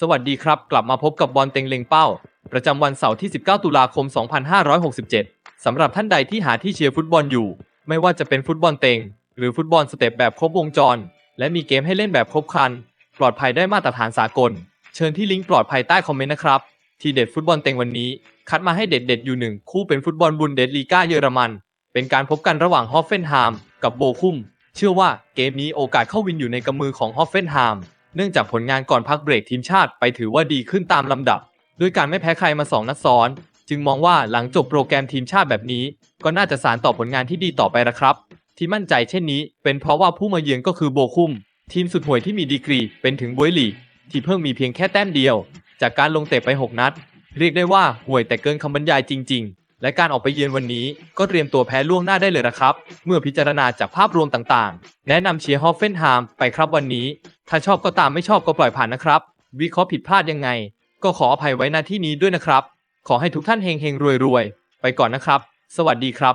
สวัสดีครับ กลับมาพบกับบอลเต็งเล็งเป้า ประจำวันเสาร์ที่ 19 ตุลาคม 2567 สำหรับท่านใดที่หาที่เชียร์ฟุตบอลอยู่ ไม่ว่าจะเป็นฟุตบอลเต็ง หรือฟุตบอลสเต็ปแบบครบวงจร และมีเกมให้เล่นแบบครบครัน ปลอดภัยได้มาตรฐานสากล เชิญที่ลิงก์ปลอดภัยใต้คอมเมนต์นะครับ ทีเด็ดฟุตบอลเต็งวันนี้ คัดมาให้เด็ดๆอยู่หนึ่งคู่เป็นฟุตบอลบุนเดสลีกาเยอรมัน เป็นการพบกันระหว่างฮอฟเฟนไฮม์กับโบคุมเชื่อว่าเกมนี้โอกาสเข้าวินอยู่ในกำมือของฮอฟเฟนไฮม์ เนื่องจากผลงานก่อนพักเบรกทีมชาติไปถือว่าดีขึ้นตามลำดับ ด้วยการไม่แพ้ใครมา 2 นัดซ้อน จึงมองว่าหลังจบโปรแกรมทีมชาติแบบนี้ ก็น่าจะสารต่อผลงานที่ดีต่อไปละครับ ที่มั่นใจเช่นนี้ เป็นเพราะว่าผู้มาเยือนก็คือโบคุม ทีมสุดห่วยที่มีดีกรีเป็นถึงบวยลีที่เพิ่งมีเพียงแค่แต้มเดียว จากการลงเตะไป 6 นัด เรียกได้ว่าห่วยแต่เกินคำบรรยายจริง ๆ และการออกไปเยือนวันนี้ก็เตรียมตัวแพ้ล่วงหน้าได้เลยนะครับ เมื่อพิจารณาจากภาพรวมต่างๆ แนะนำเชียร์ฮอฟเฟนไฮม์ไปครับวันนี้ ถ้าชอบก็ตามไม่ชอบก็ปล่อยผ่านนะครับ วิเคราะห์ผิดพลาดยังไง ก็ขออภัยไว้หน้าที่นี้ด้วยนะครับ ขอให้ทุกท่านเฮงเฮงรวยรวยไปก่อนนะครับ สวัสดีครับ